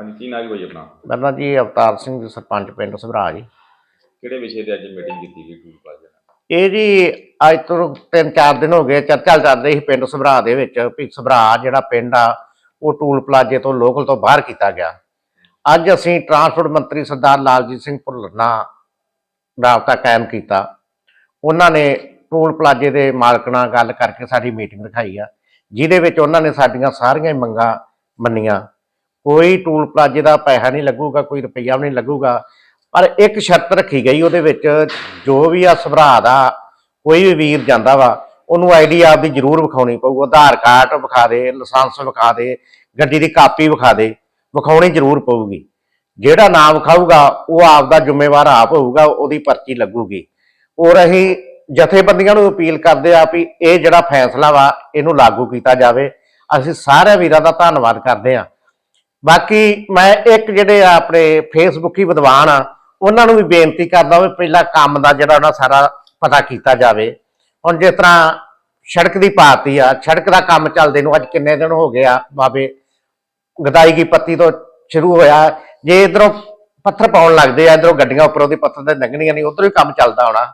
ਹਾਂਜੀ ਕੀ ਨਾਂ ਜੀ ਭਾਈ ਆਪਣਾ? ਮੇਰਾ ਨਾਂ ਜੀ ਅਵਤਾਰ ਸਿੰਘ ਜੀ ਸਰਪੰਚ ਪਿੰਡ ਸਭਰਾ ਜੀ। ਕਿਹੜੇ ਵਿਸ਼ੇ ਤੇ ਅੱਜ ਮੀਟਿੰਗ ਕੀਤੀ ਗਈ ਟੂਲ ਪਲਾਜ਼ਾ ਇਹ ਜੀ ਅੱਜ ਤੋਂ ਤਿੰਨ ਚਾਰ ਦਿਨ ਹੋ ਗਏ ਚਰਚਾ ਚੱਲ ਰਹੀ ਸੀ ਪਿੰਡ ਸਭਰਾ ਦੇ ਵਿੱਚ ਵੀ ਸਭਰਾ ਜਿਹੜਾ ਪਿੰਡ ਆ ਉਹ ਟੂਲ ਪਲਾਜ਼ੇ ਤੋਂ ਲੋਕਲ ਤੋਂ ਬਾਹਰ ਕੀਤਾ ਗਿਆ। ਅੱਜ ਅਸੀਂ ਟਰਾਂਸਪੋਰਟ ਮੰਤਰੀ ਸਰਦਾਰ ਲਾਲਜੀਤ ਸਿੰਘ ਭੁੱਲਰ ਨਾਲ ਰਾਬਤਾ ਕਾਇਮ ਕੀਤਾ। ਉਹਨਾਂ ਨੇ ਟੂਲ ਪਲਾਜ਼ੇ ਦੇ ਮਾਲਕ ਨਾਲ ਗੱਲ ਕਰਕੇ ਸਾਡੀ ਮੀਟਿੰਗ ਰਖਾਈ ਆ ਜਿਹਦੇ ਵਿੱਚ ਉਹਨਾਂ ਨੇ ਸਾਡੀਆਂ ਸਾਰੀਆਂ ਮੰਗਾਂ ਮੰਨੀਆਂ। ਕੋਈ ਟੂਲ ਪਲਾਜ਼ੇ ਦਾ ਪੈਸਾ ਨਹੀਂ ਲੱਗੂਗਾ, ਕੋਈ ਰੁਪਈਆ ਵੀ ਨਹੀਂ ਲੱਗੂਗਾ। ਪਰ ਇੱਕ ਸ਼ਰਤ ਰੱਖੀ ਗਈ ਉਹਦੇ ਵਿੱਚ, ਜੋ ਵੀ ਆ ਸਭਰਾ ਦਾ, ਕੋਈ ਵੀ ਵੀਰ ਜਾਂਦਾ ਵਾ, ਉਹਨੂੰ ਆਈਡੀ ਆਪਦੀ ਜ਼ਰੂਰ ਵਿਖਾਉਣੀ ਪਊ ਆਧਾਰ ਕਾਰਡ ਵਿਖਾ ਦੇ, ਲਾਇਸੈਂਸ ਵਿਖਾ ਦੇ, ਗੱਡੀ ਦੀ ਕਾਪੀ ਵਿਖਾ ਦੇ, ਵਿਖਾਉਣੀ ਜ਼ਰੂਰ ਪਊਗੀ। ਜਿਹੜਾ ਨਾਮ ਵਿਖਾਊਗਾ, ਉਹ ਆਪਦਾ ਜ਼ਿੰਮੇਵਾਰ ਆਪ ਹੋਊਗਾ, ਉਹਦੀ ਪਰਚੀ ਲੱਗੂਗੀ। ਔਰ ਅਸੀਂ ਜਥੇਬੰਦੀਆਂ ਨੂੰ ਅਪੀਲ ਕਰਦੇ ਆ ਵੀ ਇਹ ਜਿਹੜਾ ਫੈਸਲਾ ਵਾ, ਇਹਨੂੰ ਲਾਗੂ ਕੀਤਾ ਜਾਵੇ। ਅਸੀਂ ਸਾਰੇ ਵੀਰਾਂ ਦਾ ਧੰਨਵਾਦ ਕਰਦੇ ਆ। ਬਾਕੀ ਮੈਂ ਇੱਕ ਜਿਹੜੇ ਆ ਆਪਣੇ ਫੇਸਬੁੱਕੀ ਵਿਦਵਾਨ ਆ, ਉਹਨਾਂ ਨੂੰ ਵੀ ਬੇਨਤੀ ਕਰਦਾ ਵੀ ਪਹਿਲਾਂ ਕੰਮ ਦਾ ਜਿਹੜਾ ਉਹਨਾਂ ਸਾਰਾ ਪਤਾ ਕੀਤਾ ਜਾਵੇ। ਹੁਣ ਜਿਸ ਤਰ੍ਹਾਂ ਸੜਕ ਦੀ ਪਾਤੀ ਆ, ਸੜਕ ਦਾ ਕੰਮ ਚੱਲਦੇ ਨੂੰ ਅੱਜ ਕਿੰਨੇ ਦਿਨ ਹੋ ਗਏ ਆ, ਬਾਬੇ? ਗਦਾਈ ਕੀ ਪੱਤੀ ਤੋਂ ਸ਼ੁਰੂ ਹੋਇਆ। ਜੇ ਇਧਰੋਂ ਪੱਥਰ ਪਾਉਣ ਲੱਗਦੇ ਆ, ਇਧਰੋਂ ਗੱਡੀਆਂ ਉੱਪਰੋਂ ਦੀ ਪੱਥਰ ਤੇ ਲੰਘਣੀਆਂ ਨਹੀਂ, ਉਧਰੋਂ ਹੀ ਕੰਮ ਚੱਲਦਾ ਹੋਣਾ।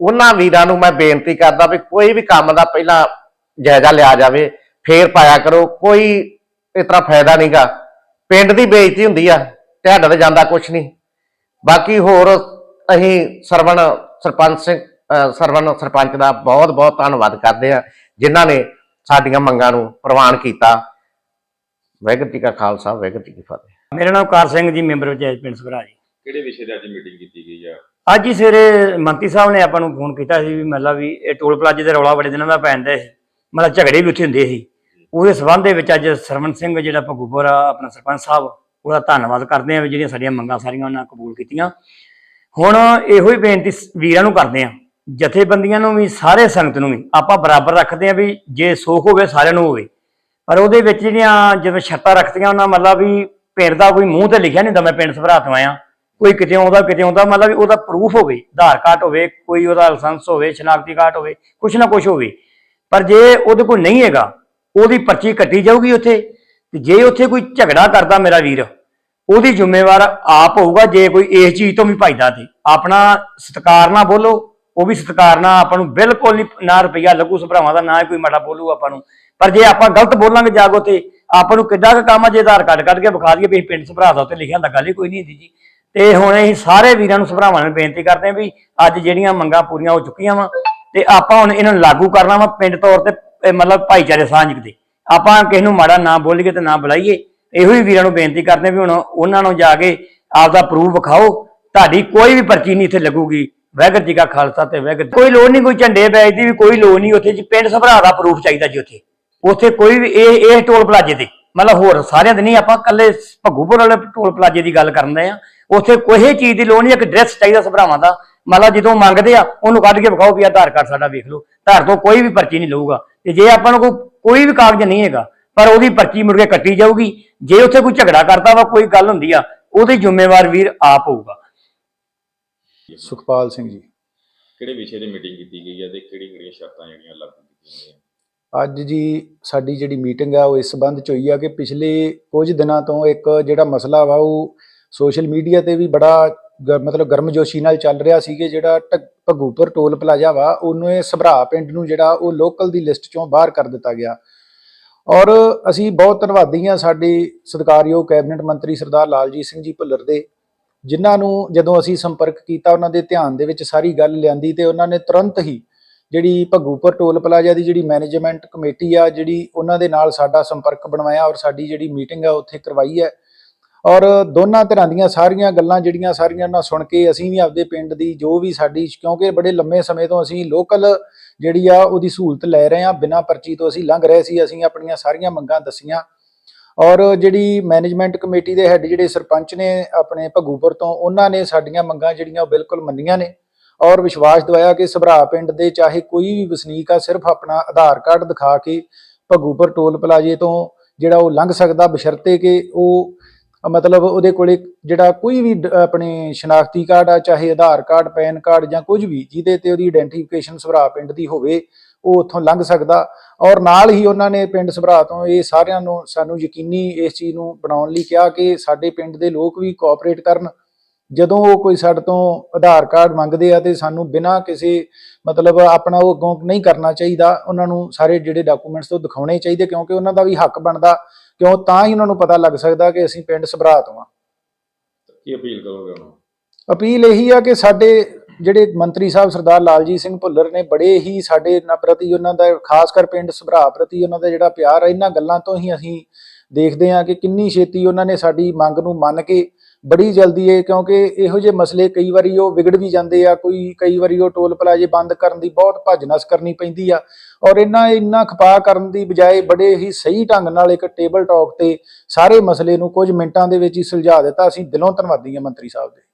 ਉਹਨਾਂ ਵੀਰਾਂ ਨੂੰ ਮੈਂ ਬੇਨਤੀ ਕਰਦਾ ਵੀ ਕੋਈ ਵੀ ਕੰਮ ਦਾ ਪਹਿਲਾਂ ਜਾਇਜ਼ਾ ਲਿਆ ਜਾਵੇ, ਫੇਰ ਪਾਇਆ ਕਰੋ, ਕੋਈ ਇਸ ਤਰ੍ਹਾਂ ਫਾਇਦਾ ਨਹੀਂਗਾ ਪਿੰਡ ਦੀ ਬੇਇੱਜ਼ਤੀ ਹੁੰਦੀ ਆ ਤੁਹਾਡਾ ਤੇ ਜਾਂਦਾ ਕੁਛ ਨਹੀਂ। ਬਾਕੀ ਹੋਰ ਅਸੀਂ ਸਰਵਣ ਸਰਪੰਚ ਸਿੰਘ ਸਰਵਣ ਸਰਪੰਚ ਦਾ ਬਹੁਤ ਬਹੁਤ ਧੰਨਵਾਦ ਕਰਦੇ ਆ ਜਿਨ੍ਹਾਂ ਨੇ ਸਾਡੀਆਂ ਮੰਗਾਂ ਨੂੰ ਪ੍ਰਵਾਨ ਕੀਤਾ। ਵਾਹਿਗੁਰੂ ਜੀ ਕਾ ਖਾਲਸਾ ਵਾਹਿਗੁਰੂ ਜੀ ਕੀ ਫਤਿਹ। ਮੇਰਾ ਨਾਮ ਕਾਰ ਸਿੰਘ ਜੀ ਮੈਂਬਰ ਪੰਚਾਇਤ ਪਿੰਡ ਸਭਰਾ ਜੀ। ਕਿਹੜੇ ਵਿਸ਼ੇ ਤੇ ਅੱਜ ਮੀਟਿੰਗ ਕੀਤੀ ਗਈ ਆ? ਅੱਜ ਹੀ ਸਵੇਰੇ ਮੰਤਰੀ ਸਾਹਿਬ ਨੇ ਆਪਾਂ ਨੂੰ ਫੋਨ ਕੀਤਾ ਸੀ ਵੀ ਮਤਲਬ ਵੀ ਇਹ ਟੋਲ ਪਲਾਜ਼ੇ ਦੇ ਰੌਲਾ ਬੜੇ ਦਿਨਾਂ ਦਾ ਪੈਂਦਾ ਸੀ। ਮਤਲਬ ਝਗੜੇ ਵੀ ਉੱਥੇ ਹੁੰਦੇ ਸੀ। ਉਹਦੇ ਸਬੰਧ ਦੇ ਵਿੱਚ ਅੱਜ ਸਰਵਨ ਸਿੰਘ, ਜਿਹੜਾ ਭਗੂਪੁਰ ਆ ਆਪਣਾ ਸਰਪੰਚ ਸਾਹਿਬ, ਉਹਦਾ ਧੰਨਵਾਦ ਕਰਦੇ ਆ ਵੀ ਜਿਹੜੀਆਂ ਸਾਡੀਆਂ ਮੰਗਾਂ ਸਾਰੀਆਂ ਉਹਨਾਂ ਕਬੂਲ ਕੀਤੀਆਂ। ਹੁਣ ਇਹੋ ਹੀ ਬੇਨਤੀ ਵੀਰਾਂ ਨੂੰ ਕਰਦੇ ਆ ਜਥੇਬੰਦੀਆਂ ਨੂੰ ਵੀ, ਸਾਰੇ ਸੰਗਤ ਨੂੰ ਵੀ, ਆਪਾਂ ਬਰਾਬਰ ਰੱਖਦੇ ਆ ਵੀ ਜੇ ਸੋਖ ਹੋਵੇ ਸਾਰਿਆਂ ਨੂੰ ਹੋਵੇ। ਪਰ ਉਹਦੇ ਵਿੱਚ ਜਿਹੜੀਆਂ ਜਿਵੇਂ ਸ਼ਰਤਾਂ ਰੱਖਦੀਆਂ ਉਹਨਾਂ ਮਤਲਬ ਵੀ ਪਿੰਡ ਦਾ ਕੋਈ ਮੂੰਹ ਤੇ ਲਿਖਿਆ ਨਹੀਂ ਹੁੰਦਾ, ਮੈਂ ਪਿੰਡ ਸਭਰਾ ਤੋਂ ਆਇਆ। ਕੋਈ ਕਿਤੇ ਆਉਂਦਾ ਕਿਤੇ ਆਉਂਦਾ, ਮਤਲਬ ਵੀ ਉਹਦਾ ਪ੍ਰੂਫ ਹੋਵੇ, ਆਧਾਰ ਕਾਰਡ ਹੋਵੇ, ਕੋਈ ਉਹਦਾ ਲਾਇਸੈਂਸ ਹੋਵੇ, ਸ਼ਨਾਖਤੀ ਕਾਰਡ ਹੋਵੇ, ਕੁਛ ਨਾ ਕੁਛ ਹੋਵੇ। ਪਰ ਜੇ ਉਹਦੇ ਕੋਲ ਨਹੀਂ ਹੈਗਾ ਉਹਦੀ ਪਰਚੀ ਕੱਟੀ ਜਾਊਗੀ ਉੱਥੇ। ਤੇ ਜੇ ਉੱਥੇ ਕੋਈ ਝਗੜਾ ਕਰਦਾ ਮੇਰਾ ਵੀਰ, ਉਹਦੀ ਜ਼ਿੰਮੇਵਾਰ ਆਪ ਹੋਊਗਾ ਜੇ ਕੋਈ ਇਸ ਚੀਜ਼ ਤੋਂ ਵੀ ਭਜਦਾ ਤੇ। ਆਪਣਾ ਸਤਿਕਾਰ ਨਾ ਬੋਲੋ, ਉਹ ਵੀ ਸਤਿਕਾਰ ਨਾ ਆਪਾਂ ਨੂੰ ਬਿਲਕੁਲ ਨਹੀਂ ਨਾ ਰੁਪਈਆ ਲੱਗੂ ਸਭਰਾਵਾਂ ਦਾ, ਨਾ ਕੋਈ ਮਾੜਾ ਬੋਲੂ ਆਪਾਂ ਨੂੰ। ਪਰ ਜੇ ਆਪਾਂ ਗਲਤ ਬੋਲਾਂਗੇ ਜਾਗੋ ਤੇ, ਆਪਾਂ ਨੂੰ ਕਿੱਡਾ ਕੁ ਕੰਮ ਆ, ਜੇ ਆਧਾਰ ਕਾਰਡ ਕੱਢ ਕੇ ਵਿਖਾ ਦਈਏ ਵੀ ਅਸੀਂ ਪਿੰਡ ਸਭਰਾ ਦਾ ਉੱਤੇ ਲਿਖਿਆ ਹੁੰਦਾ, ਗੱਲ ਹੀ ਕੋਈ ਨਹੀਂ ਹੁੰਦੀ ਜੀ। ਤੇ ਹੁਣ ਅਸੀਂ ਸਾਰੇ ਵੀਰਾਂ ਨੂੰ ਸਭਰਾਵਾਂ ਨੂੰ ਬੇਨਤੀ ਕਰਦੇ ਹਾਂ ਵੀ ਅੱਜ ਜਿਹੜੀਆਂ ਮੰਗਾਂ ਪੂਰੀਆਂ ਹੋ ਚੁੱਕੀਆਂ ਵਾ, ਤੇ ਆਪਾਂ ਹੁਣ ਇਹਨਾਂ ਨੂੰ ਲਾਗੂ ਕਰਨਾ ਵਾ, ਪਿੰਡ ਤੌਰ ਤੇ ਇਹ ਮਤਲਬ ਭਾਈਚਾਰੇ ਸਾਂਝ ਕਿਤੇ ਆਪਾਂ ਕਿਸੇ ਨੂੰ ਮਾੜਾ ਨਾ ਬੋਲੀਏ ਤੇ ਨਾ ਬੁਲਾਈਏ। ਇਹੋ ਹੀ ਵੀਰਾਂ ਨੂੰ ਬੇਨਤੀ ਕਰਦੇ ਵੀ ਹੁਣ ਉਹਨਾਂ ਨੂੰ ਜਾ ਕੇ ਆਪਦਾ ਪ੍ਰੂਫ ਵਿਖਾਓ। ਤੁਹਾਡੀ ਕੋਈ ਵੀ ਪਰਚੀ ਨਹੀਂ ਇੱਥੇ ਲੱਗੂਗੀ। ਵਾਹਿਗੁਰੂ ਜੀ ਕਾ ਖਾਲਸਾ ਤੇ ਵਾਹਿਗੁਰੂ ਕੋਈ ਲੋੜ ਨਹੀਂ, ਕੋਈ ਝੰਡੇ ਬੈਜ ਦੀ ਵੀ ਕੋਈ ਲੋੜ ਨਹੀਂ। ਉੱਥੇ ਜੀ ਪਿੰਡ ਸਭਰਾ ਦਾ ਪ੍ਰੂਫ ਚਾਹੀਦਾ ਜੀ ਉੱਥੇ। ਉੱਥੇ ਕੋਈ ਵੀ ਇਹ ਇਹ ਟੋਲ ਪਲਾਜੇ ਤੇ। ਮਤਲਬ ਹੋਰ ਸਾਰਿਆਂ ਦੇ ਨਹੀਂ, ਆਪਾਂ ਕੱਲੇ ਭੱਗੂਪੁਰ ਵਾਲੇ ਟੋਲ ਪਲਾਜੇ ਦੀ ਗੱਲ ਕਰਦੇ ਆ। ਉੱਥੇ ਕੋਈ ਚੀਜ਼ ਦੀ ਲੋੜ ਨਹੀਂ, ਇੱਕ ਡਰੈਸ ਚਾਹੀਦਾ ਸਭਰਾਵਾਂ ਦਾ। ਮਤਲਬ ਜਦੋਂ ਮੰਗਦੇ ਆ, ਉਹਨੂੰ ਕੱਢ ਕੇ ਵਿਖਾਓ ਵੀ ਆਧਾਰ ਕਾਰਡ ਸਾਡਾ ਵੇਖ ਲਓ। ਧਾਰ ਤੋਂ ਕੋਈ ਵੀ ਪਰਚੀ ਨਹੀਂ ਲਊਗਾ। ਤੇ ਜੇ ਆਪਾਂ ਨੂੰ ਕੋਈ ਕੋਈ ਵੀ ਕਾਗਜ਼ ਨਹੀਂ ਹੈਗਾ ਪਰ ਉਹਦੀ ਪਰਚੀ ਮੁੜ ਕੇ ਕੱਟੀ ਜਾਊਗੀ ਜੇ ਉੱਥੇ ਕੋਈ ਝਗੜਾ ਕਰਦਾ ਵਾ ਕੋਈ ਗੱਲ ਹੁੰਦੀ ਆ ਉਹਦੀ ਜ਼ਿੰਮੇਵਾਰ ਵੀਰ ਆਪ ਹੋਊਗਾ। ਸੁਖਪਾਲ ਸਿੰਘ ਜੀ। ਕਿਹੜੇ ਵਿਸ਼ੇ ਤੇ ਮੀਟਿੰਗ ਕੀਤੀ ਗਈ ਆ ਤੇ ਕਿਹੜੀ ਕਿਹੜੀਆਂ ਸ਼ਰਤਾਂ ਜਿਹੜੀਆਂ ਲਾਗੂ ਕੀਤੀਆਂ ਗਈਆਂ? ਅੱਜ ਜੀ ਸਾਡੀ ਜਿਹੜੀ ਮੀਟਿੰਗ ਆ ਉਹ ਇਸ ਸੰਬੰਧ ਚ ਹੋਈ ਆ ਕਿ ਪਿਛਲੇ ਕੁਝ ਦਿਨਾਂ ਤੋਂ ਇੱਕ ਜਿਹੜਾ ਮਸਲਾ ਵਾ ਉਹ ਸੋਸ਼ਲ ਮੀਡੀਆ ਤੇ ਵੀ ਬੜਾ ਗ- ਮਤਲਬ ਗਰਮਜੋਸ਼ੀ ਨਾਲ ਚੱਲ ਰਿਹਾ ਸੀਗੇ ਜਿਹੜਾ ਢ- ਭਗੂਪੁਰ ਟੋਲ ਪਲਾਜ਼ਾ ਵਾ, ਉਹਨੂੰ ਇਹ ਸਭਰਾ ਪਿੰਡ ਨੂੰ ਜਿਹੜਾ ਉਹ ਲੋਕਲ ਦੀ ਲਿਸਟ ਚੋਂ ਬਾਹਰ ਕਰ ਦਿੱਤਾ ਗਿਆ। ਔਰ ਅਸੀਂ ਬਹੁਤ ਧੰਨਵਾਦੀ ਹਾਂ ਸਾਡੇ ਸਤਿਕਾਰਯੋਗ ਕੈਬਨਿਟ ਮੰਤਰੀ ਸਰਦਾਰ ਲਾਲਜੀਤ ਸਿੰਘ ਜੀ ਭੁੱਲਰ ਦੇ, ਜਿਨ੍ਹਾਂ ਨੂੰ ਜਦੋਂ ਅਸੀਂ ਸੰਪਰਕ ਕੀਤਾ, ਉਹਨਾਂ ਦੇ ਧਿਆਨ ਦੇ ਵਿੱਚ ਸਾਰੀ ਗੱਲ ਲਿਆਂਦੀ ਤੇ ਉਹਨਾਂ ਨੇ ਤੁਰੰਤ ਹੀ ਜਿਹੜੀ ਭੱਗੂਪੁਰ ਟੋਲ ਪਲਾਜ਼ਾ ਦੀ ਜਿਹੜੀ ਮੈਨੇਜਮੈਂਟ ਕਮੇਟੀ ਆ, ਜਿਹੜੀ ਉਹਨਾਂ ਦੇ ਨਾਲ ਸਾਡਾ ਸੰਪਰਕ ਬਣਵਾਇਆ ਔਰ ਸਾਡੀ ਜਿਹੜੀ ਮੀਟਿੰਗ ਆ, ਉੱਥੇ ਕਰਵਾਈ ਹੈ। ਔਰ ਦੋਨਾਂ ਤਰ੍ਹਾਂ ਦੀਆਂ ਸਾਰੀਆਂ ਗੱਲਾਂ ਜਿਹੜੀਆਂ ਸਾਰੀਆਂ ਉਹਨਾਂ ਸੁਣ ਕੇ ਅਸੀਂ ਵੀ ਆਪਦੇ ਪਿੰਡ ਦੀ ਜੋ ਵੀ ਸਾਡੀ, ਕਿਉਂਕਿ ਬੜੇ ਲੰਮੇ ਸਮੇਂ ਤੋਂ ਅਸੀਂ ਲੋਕਲ ਜਿਹੜੀ ਆ ਉਹਦੀ ਸਹੂਲਤ ਲੈ ਰਹੇ ਆ ਬਿਨਾਂ ਪਰਚੀ ਤੋਂ ਅਸੀਂ ਲੰਘ ਰਹੇ ਸੀ, ਅਸੀਂ ਆਪਣੀਆਂ ਸਾਰੀਆਂ ਮੰਗਾਂ ਦਸੀਆਂ। ਔਰ ਜਿਹੜੀ ਮੈਨੇਜਮੈਂਟ ਕਮੇਟੀ ਦੇ ਹੈੱਡ ਜਿਹੜੇ ਸਰਪੰਚ ਨੇ ਆਪਣੇ ਭਗੂਪੁਰ ਤੋਂ, ਉਹਨਾਂ ਨੇ ਸਾਡੀਆਂ ਮੰਗਾਂ ਜਿਹੜੀਆਂ ਉਹ ਬਿਲਕੁਲ ਮੰਨੀਆਂ ਨੇ। ਔਰ ਵਿਸ਼ਵਾਸ ਦਿਵਾਇਆ ਕਿ ਸਭਰਾ ਪਿੰਡ ਦੇ ਚਾਹੇ ਕੋਈ ਵੀ ਵਸਨੀਕ ਆ, ਸਿਰਫ ਆਪਣਾ ਆਧਾਰ ਕਾਰਡ ਦਿਖਾ ਕੇ ਭਗੂਪੁਰ ਟੋਲ ਪਲਾਜ਼ੇ ਤੋਂ ਜਿਹੜਾ ਉਹ ਲੰਘ ਸਕਦਾ, ਬਸ਼ਰਤੇ ਕਿ ਉਹ ਮਤਲਬ ਉਹਦੇ ਕੋਲੇ ਜਿਹੜਾ ਕੋਈ ਵੀ ਡ- ਆਪਣੇ ਸ਼ਨਾਖਤੀ ਕਾਰਡ ਆ, ਚਾਹੇ ਆਧਾਰ ਕਾਰਡ, ਪੈਨ ਕਾਰਡ ਜਾਂ ਕੁਝ ਵੀ, ਜਿਹਦੇ ਤੇ ਉਹਦੀ ਆਇਡੈਂਟੀਫਿਕੇਸ਼ਨ ਸਭਰਾ ਪਿੰਡ ਦੀ ਹੋਵੇ, ਉਹ ਉੱਥੋਂ ਲੰਘ ਸਕਦਾ। ਔਰ ਨਾਲ ਹੀ ਉਹਨਾਂ ਨੇ ਪਿੰਡ ਸਭਰਾ ਤੋਂ ਇਹ ਸਾਰਿਆਂ ਨੂੰ ਸਾਨੂੰ ਯਕੀਨੀ ਇਸ ਚੀਜ਼ ਨੂੰ ਬਣਾਉਣ ਲਈ ਕਿਹਾ ਕਿ ਸਾਡੇ ਪਿੰਡ ਦੇ ਲੋਕ ਵੀ ਕੋਆਪਰੇਟ ਕਰਨ। ਜਦੋਂ ਉਹ ਕੋਈ ਸਾਡੇ ਤੋਂ ਆਧਾਰ ਕਾਰਡ ਮੰਗਦੇ ਆ ਤੇ ਸਾਨੂੰ ਬਿਨਾਂ ਕਿਸੇ ਮਤਲਬ ਆਪਣਾ ਉਹ ਅੱਗੋਂ ਨਹੀਂ ਕਰਨਾ ਚਾਹੀਦਾ, ਉਹਨਾਂ ਨੂੰ ਸਾਰੇ ਜਿਹੜੇ ਡਾਕੂਮੈਂਟਸ ਤੋਂ ਦਿਖਾਉਣੇ ਚਾਹੀਦੇ ਕਿਉਂਕਿ ਉਹਨਾਂ ਦਾ ਵੀ ਹੱਕ ਬਣਦਾ। ਕਿਉਂ ਤਾਂ ਹੀ ਉਹਨਾਂ ਨੂੰ ਪਤਾ ਲੱਗ ਸਕਦਾ ਕਿ ਅਸੀਂ ਪਿੰਡ ਸਭਰਾ ਤੋਂ ਆ ਕੀ ਅਪੀਲ ਕਰੋਗੇ ਉਹਨਾਂ ਨੂੰ? ਅਪੀਲ ਇਹੀ ਆ ਕਿ ਸਾਡੇ ਜਿਹੜੇ ਮੰਤਰੀ ਸਾਹਿਬ ਸਰਦਾਰ ਲਾਲਜੀਤ ਸਿੰਘ ਭੁੱਲਰ ਨੇ ਬੜੇ ਹੀ ਸਾਡੇ ਨਾਲ ਪ੍ਰਤੀ ਉਹਨਾਂ ਦਾ ਖਾਸ ਕਰ ਪਿੰਡ ਸਭਰਾ ਪ੍ਰਤੀ ਉਹਨਾਂ ਦਾ ਜਿਹੜਾ ਪਿਆਰ ਹੈ ਇਹਨਾਂ ਗੱਲਾਂ ਤੋਂ ਹੀ ਅਸੀਂ ਦੇਖਦੇ ਹਾਂ ਕਿ ਕਿੰਨੀ ਛੇਤੀ ਉਹਨਾਂ ਨੇ ਸਾਡੀ ਮੰਗ ਨੂੰ ਮੰਨ ਕੇ ਬੜੀ ਜਲਦੀ ਹੈ ਕਿਉਂਕਿ ਇਹੋ ਜਿਹੇ ਮਸਲੇ ਕਈ ਵਾਰੀ ਉਹ ਵਿਗੜ ਵੀ ਜਾਂਦੇ ਆ, ਕੋਈ, ਕਈ ਵਾਰੀ ਉਹ ਟੋਲ ਪਲਾਜੇ ਬੰਦ ਕਰਨ ਦੀ ਬਹੁਤ ਭੱਜ ਨਸ ਕਰਨੀ ਪੈਂਦੀ ਆ। ਔਰ ਇਹਨਾਂ ਇੰਨਾ ਖਪਾ ਕਰਨ ਦੀ ਬਜਾਏ ਬੜੇ ਹੀ ਸਹੀ ਢੰਗ ਨਾਲ ਇੱਕ ਟੇਬਲ ਟਾਕ ਤੇ ਸਾਰੇ ਮਸਲੇ ਨੂੰ ਕੁਝ ਮਿੰਟਾਂ ਦੇ ਵਿੱਚ ਹੀ ਸੁਲਝਾ ਦਿੱਤਾ। ਅਸੀਂ ਦਿਲੋਂ ਧੰਨਵਾਦੀ ਹਾਂ ਮੰਤਰੀ ਸਾਹਿਬ ਦੇ।